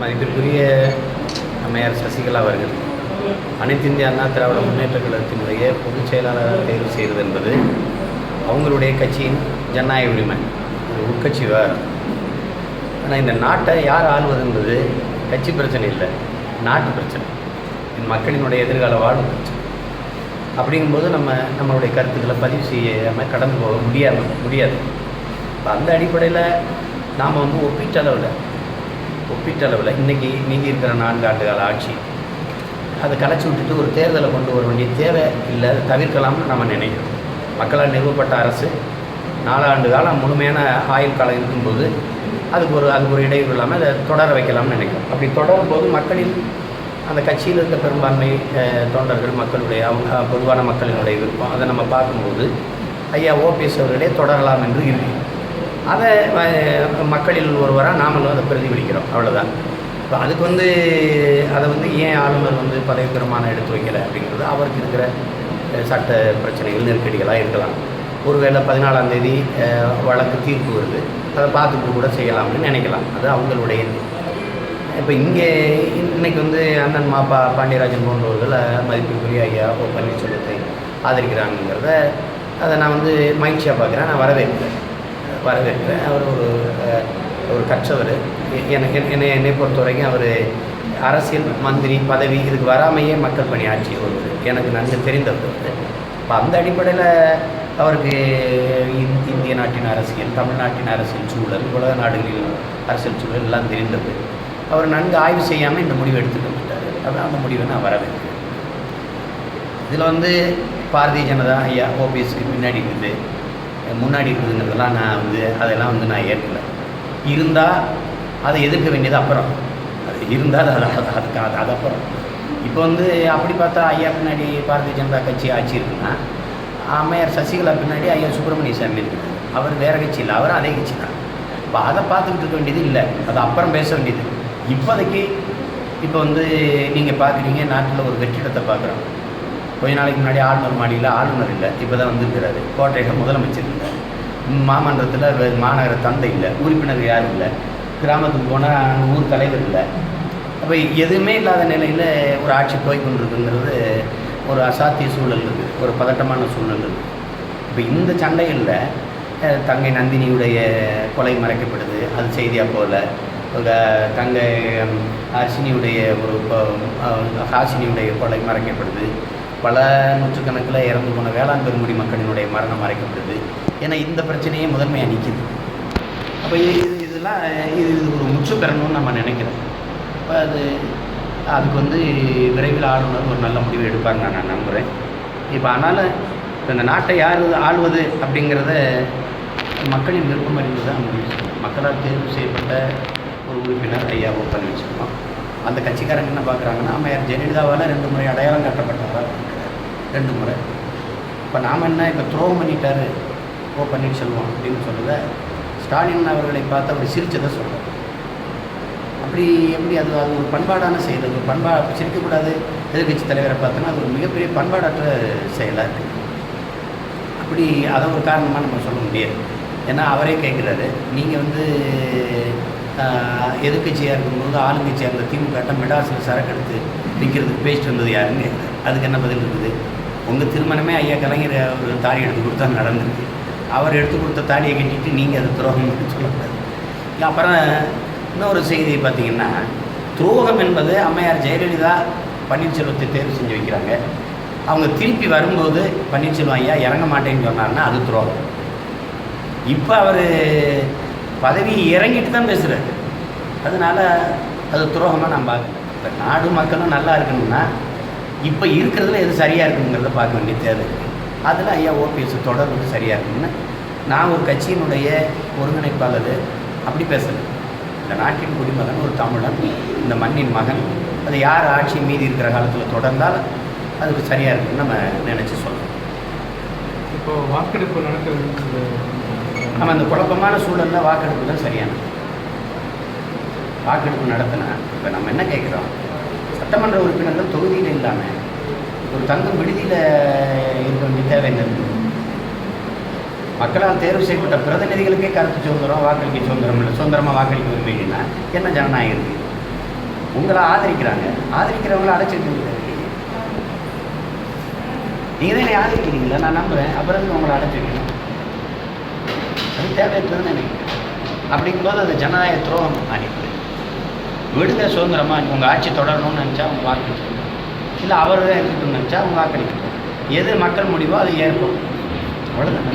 மதிப்பிற்குரிய அம்மையார் சசிகலா அவர்கள் அனைத்து இந்திய அண்ணா திராவிட முன்னேற்ற கழகத்தினுடைய பொதுச் செயலாளராக தேர்வு செய்வது என்பது அவங்களுடைய கட்சியின் ஜனநாயக உரிமை ஒரு உட்கட்சி வேறு. ஆனால் இந்த நாட்டை யார் ஆள்வது என்பது கட்சி பிரச்சனை இல்லை நாட்டு பிரச்சனை. என் மக்களினுடைய எதிர்கால வாழ்வு பிரச்சனை. அப்படிங்கும்போது நம்ம நம்மளுடைய கருத்துக்களை பதிவு செய்யாமல் கடந்து போக முடியாது முடியாது. இப்போ அந்த அடிப்படையில் நாம் வந்து ஒப்பீட்டளவில் ஒப்பீட்டளவில் இன்றைக்கி நீங்கள் இருக்கிற நான்கு ஆண்டு கால ஆட்சி அதை கலைச்சி விட்டுட்டு ஒரு தேர்தலை கொண்டு வர வேண்டிய தேவை இல்லை அதை தவிர்க்கலாம்னு நம்ம நினைக்கிறோம். மக்களால் நிறுவப்பட்ட அரசு நாலாண்டு காலம் முழுமையான ஆயுள் காலம் இருக்கும்போது அதுக்கு ஒரு அதுக்கு ஒரு இடையூறு இல்லாமல் அதை தொடர வைக்கலாம்னு நினைக்கிறோம். அப்படி தொடரும் போது மக்களின் அந்த கட்சியில் இருக்க பெரும்பான்மை தொண்டர்கள் மக்களுடைய அவங்க பொதுவான மக்களினுடைய விருப்பம் அதை நம்ம பார்க்கும்போது ஐயா ஓபிஎஸ் அவர்களே தொடரலாம் என்று இருக்கு அதை மக்களில் ஒருவராக நாமளும் அதை பிரதிபலிக்கிறோம். அவ்வளோதான் இப்போ அதுக்கு வந்து அதை வந்து ஏன் ஆளுநர் வந்து பதவி பிரமாணம் எடுத்து வைக்கலை அப்படிங்கிறது அவருக்கு இருக்கிற சட்ட பிரச்சனைகள் நெருக்கடிகளாக இருக்கலாம். ஒருவேளை பதினாலாம் தேதி வழக்கு தீர்ப்பு வருது. அதை பார்த்துட்டு கூட செய்யலாம்னு நினைக்கலாம். அது அவங்களுடைய இப்போ இங்கே இன்னைக்கு வந்து அண்ணன் மாப்பா பாண்டியராஜன் போன்றவர்கள் மதிப்புக்குரிய ஐயா ஓ பன்னீர்செல்வத்தை ஆதரிக்கிறாங்கிறத அதை நான் வந்து மகிழ்ச்சியாக பார்க்குறேன். நான் வரவேற்கிறேன். வரவேற்கிறேன் அவர் ஒரு ஒரு கற்றவர். எனக்கு என்னை என்னை பொறுத்த வரைக்கும் அவர் அரசியல் மந்திரி பதவி இதுக்கு வராமையே மக்கள் பணி ஆட்சி ஒருவர். எனக்கு நன்கு தெரிந்தவர் இப்போ அந்த அடிப்படையில் அவருக்கு இந்திய நாட்டின் அரசியல் தமிழ்நாட்டின் அரசியல் சூழல் உலக நாடுகளில் அரசியல் சூழல் எல்லாம் தெரிந்தது. அவர் நன்கு ஆய்வு செய்யாமல் இந்த முடிவை எடுத்துக்க மாட்டார் அதான் அந்த முடிவை நான் வரவேற்கிறேன். இதில் வந்து பாரதிய ஜனதா ஐயா ஓபிஎஸ்க்கு முன்னாடி இருக்குது முன்னாடி இருக்குதுங்கிறதெல்லாம் நான் வந்து அதெல்லாம் வந்து நான் ஏற்கல. இருந்தால் அதை எதிர்க்க வேண்டியது அப்புறம். அது இருந்தால் அது அது அதுக்கு அது அது அப்புறம். இப்போ வந்து அப்படி பார்த்தா ஐயா பின்னாடி பாரதிய ஜனதா கட்சி ஆட்சி இருக்குன்னா அம்மையார் சசிகலா பின்னாடி ஐயா சுப்பிரமணிய சாமி இருக்குது. அவர் வேறு கட்சி இல்லை அவர் அதே கட்சி தான். இப்போ அதை பார்த்துக்கிட்டு இருக்க வேண்டியது இல்லை. அது அப்புறம் பேச வேண்டியது. இப்போதைக்கு இப்போ வந்து நீங்கள் பார்க்குறீங்க நாட்டில் ஒரு வெற்றிடத்தை பார்க்குறோம். கொஞ்ச நாளைக்கு முன்னாடி ஆளுநர் மாடியில் ஆளுநர் இல்லை. இப்போ தான் வந்திருக்கிறாரு. கோட்டையில் முதலமைச்சர் இல்லை. மாமன்றத்தில் மாநகர தந்தை இல்லை. உறுப்பினர் யாரும் இல்லை. கிராமத்துக்கு போனால் ஊர் தலைவர் இல்லை. அப்போ எதுவுமே இல்லாத நிலையில் ஒரு ஆட்சி போய் கொண்டிருக்குங்கிறது ஒரு அசாத்திய சூழல் இருக்குது ஒரு பதட்டமான சூழல் இருக்குது இப்போ இந்த சண்டைகளில் தங்கை நந்தினியுடைய கொலை மறைக்கப்படுது. அது செய்தியாக போகல தங்கை அர்ஷினியுடைய ஒரு ஹாசினியுடைய கொலை மறைக்கப்படுது. பல நூற்றுக்கணக்கில் இறந்து போன வேளாண் பெருங்குடி மக்களினுடைய மரணம் மறைக்கப்படுது. ஏன்னா இந்த பிரச்சனையே முதன்மையாக நிற்கிது அப்போ இது இதெல்லாம் இது இது ஒரு முற்று பெறணும்னு நம்ம நினைக்கிறோம். இப்போ அது அதுக்கு வந்து விரைவில் ஆளுநர் ஒரு நல்ல முடிவு எடுப்பாங்க நான் நம்புகிறேன் இப்போ அதனால் இப்போ இந்த நாட்டை யார் ஆள்வது அப்படிங்கிறத மக்களின் விருப்பம் அறிந்து தான் முடிவு செய்யணும். மக்களால் தேர்வு செய்யப்பட்ட ஒரு உறுப்பினர் ஐயா ஓ பன்னீர்செல்வம். அந்த கட்சிக்காரங்க என்ன பார்க்குறாங்கன்னா அம்மையார் ஜெயலலிதாவால் ரெண்டு முறை அடையாளம் காட்டப்பட்டவராக ரெண்டு முறை. இப்போ நாம் என்ன இப்போ த்ரோ பண்ணிட்டாரு ஓ பன்னீர்செல்வம் அப்படின்னு சொல்லுத ஸ்டாலின் அவர்களை பார்த்து அவர் சிரித்ததை சொல்கிறார் அப்படி எப்படி அது அது ஒரு பண்பாடான செயல் அது ஒரு பண்பா சிரிக்கக்கூடாது எதிர்கட்சி தலைவரை பார்த்தோன்னா அது ஒரு மிகப்பெரிய பண்பாடற்ற செயலாக இருக்குது அப்படி அதை ஒரு காரணமாக நம்ம சொல்ல முடியாது. ஏன்னா அவரே கேட்குறாரு நீங்கள் வந்து எதிர்கட்சியாக இருக்கும்போது ஆளுங்கட்சியாக இருந்த திமுக மெடாஸில் சரக்கு எடுத்து விற்கிறதுக்கு பேசிட்டு வந்தது யாருன்னு அதுக்கு என்ன பதில் இருக்குது? உங்கள் திருமணமே ஐயா கலைஞர் ஒரு தாலி எடுத்து கொடுத்தா நடந்திருக்கு. அவர் எடுத்து கொடுத்த தாலியை கட்டிட்டு நீங்கள் அது துரோகம் சொல்லக்கூடாது. அப்புறம் இன்னொரு செய்தி பார்த்தீங்கன்னா துரோகம் என்பது அம்மையார் ஜெயலலிதா பன்னீர்செல்வத்தை தேர்வு செஞ்சு வைக்கிறாங்க. அவங்க திருப்பி வரும்போது பன்னீர்செல்வம் ஐயா இறங்க மாட்டேன்னு சொன்னாருன்னா அது துரோகம். இப்போ அவர் பதவி இறங்கிட்டு தான் பேசுகிறாரு அதனால் அது துரோகமாக நான் பார்க்கல. இப்போ நாடு மக்களும் நல்லா இருக்கணும்னா இப்போ இருக்கிறதுல எது சரியாக இருக்குங்கிறத பார்க்க வேண்டிய தேவை இருக்குது அதில் ஐயா ஓபிஎஸ் தொடர்ந்து சரியாக இருக்குன்னு நான் ஒரு கட்சியினுடைய ஒருங்கிணைப்பாளர் அப்படி பேசுகிறேன் இந்த நாட்டின் குடிமகன் ஒரு தமிழன் இந்த மண்ணின் மகன் அது யார் ஆட்சி மீதி இருக்கிற காலத்தில் தொடர்ந்தால் அதுக்கு சரியாக இருக்குன்னு நம்ம நினச்சி சொல்லணும் இப்போது வாக்கெடுப்பு நடக்கிறது நம்ம அந்த குழப்பமான சூழலில் வாக்கெடுப்பு தான் சரியானது வாக்கெடுப்பு நடத்தினா இப்போ நம்ம என்ன கேட்குறோம் சட்டமன்ற உறுப்பினர்கள் தொகுதியில் இல்லாமல் ஒரு தங்கும் விடுதியில் இருக்க வேண்டிய தேவை என்ன மக்களால் தேர்வு செய்யப்பட்ட பிரதிநிதிகளுக்கே கருத்து சுதந்திரம் வாக்களிக்க சுதந்திரம் இல்லை. சுதந்திரமாக வாக்களிக்க உரிமைனா என்ன ஜனநாயகம் இருக்குது உங்களை ஆதரிக்கிறாங்க. ஆதரிக்கிறவங்கள அடைச்சிட்டு நீங்கள் தான் என்னை ஆதரிக்கிறீங்களா? நான் நம்புகிறேன் அப்புறம் உங்களை அடைச்சிருக்கணும் அது தேவையற்றதுன்னு நினைக்கிறேன். அப்படிங்கும்போது அது ஜனநாயக துரோகம் ஆகிடுது விடுங்க சுதந்திரமாக உங்கள் ஆட்சி தொடரணும்னு நினச்சா உங்கள் வாக்களிக்கணும் இல்லை அவர் தான் இருக்கணும்னு நினச்சா அவங்க வாக்களிக்கணும் எது மக்கள் முடிவோ அது ஏற்படும். அவ்வளோதான்